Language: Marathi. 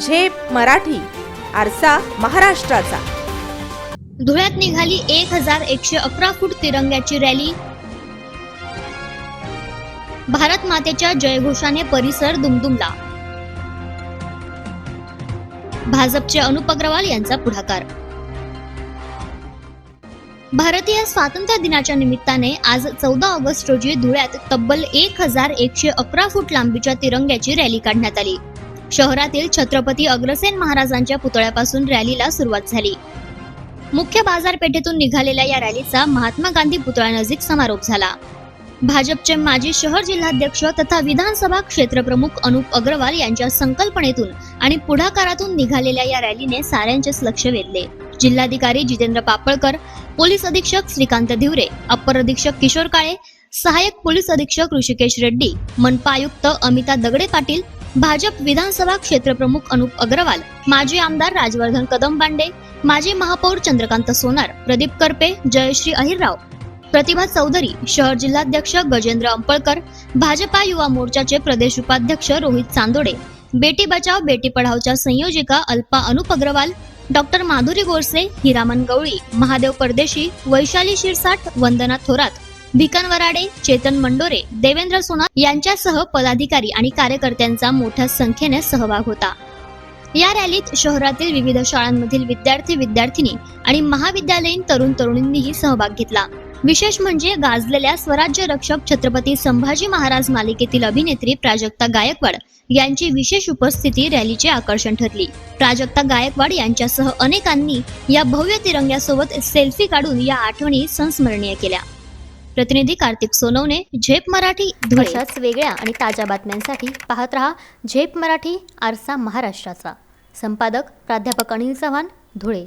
झेप मराठी आरसा महाराष्ट्राचा. धुळ्यात निघाली एक हजार एकशे अकरा फूट तिरंग्याची रॅली. भारत मातेच्या जयघोषाने परिसर दुमदुमला. भाजपचे अनुप अग्रवाल यांचा पुढाकार. भारतीय स्वातंत्र्य दिनाच्या निमित्ताने आज चौदा ऑगस्ट रोजी धुळ्यात तब्बल एक हजार एकशे अकरा फूट लांबीच्या तिरंग्याची रॅली काढण्यात आली. शहरातील छत्रपती अग्रसेन महाराजांच्या पुतळ्यापासून रॅलीला सुरुवात झाली. मुख्य बाजारपेठेतून निघालेल्या या रॅलीचा महात्मा गांधी पुतळ्यानजीक समारोप झाला. भाजपचे माजी शहर जिल्हाध्यक्ष तथा विधानसभा क्षेत्रप्रमुख अनुप अग्रवाल यांच्या संकल्पनेतून आणि पुढाकारातून निघालेल्या या रॅलीने साऱ्यांचेच लक्ष वेधले. जिल्हाधिकारी जितेंद्र पापळकर पोलीस अधीक्षक श्रीकांत धिवरे अप्पर अधीक्षक किशोर काळे सहाय्यक पोलीस अधीक्षक ऋषिकेश रेड्डी मनपा आयुक्त अमिता दगडे पाटील भाजप विधानसभा क्षेत्रप्रमुख अनुप अग्रवाल माजी आमदार राजवर्धन कदमबांडे माजी महापौर चंद्रकांत सोनार प्रदीप करपे जयश्री अहिरराव प्रतिभा चौधरी शहर जिल्हाध्यक्ष गजेंद्र अंपळकर भाजपा युवा मोर्चाचे प्रदेश उपाध्यक्ष रोहित चांदोडे बेटी बचाव बेटी पढावच्या संयोजिका अल्पा अनुप अग्रवाल डॉक्टर माधुरी गोरसे हिरामन गवळी महादेव परदेशी वैशाली शिरसाट वंदना थोरात भिकन वराडे चेतन मंडोरे देवेंद्र सोनार यांच्यासह पदाधिकारी आणि कार्यकर्त्यांचा मोठ्या संख्येने सहभाग होता. या रॅलीत शहरातील विविध शाळांमधील विद्यार्थी विद्यार्थिनी आणि महाविद्यालयीन तरुण तरुणींनीही सहभाग घेतला. विशेष म्हणजे गाजलेल्या स्वराज्य रक्षक छत्रपती संभाजी महाराज मालिकेतील अभिनेत्री प्राजक्ता गायकवाड यांची विशेष उपस्थिती रॅलीचे आकर्षण ठरली. प्राजक्ता गायकवाड यांच्यासह अनेकांनी या भव्य तिरंग्यासोबत सेल्फी काढून या आठवणी संस्मरणीय केल्या. प्रतिनिधी कार्तिक सोनवणे झेप मराठी अशाच वेगळ्या आणि ताज्या बातम्यांसाठी पाहत रहा झेप मराठी आरसा महाराष्ट्राचा. संपादक प्राध्यापक अनिल चव्हाण धुळे.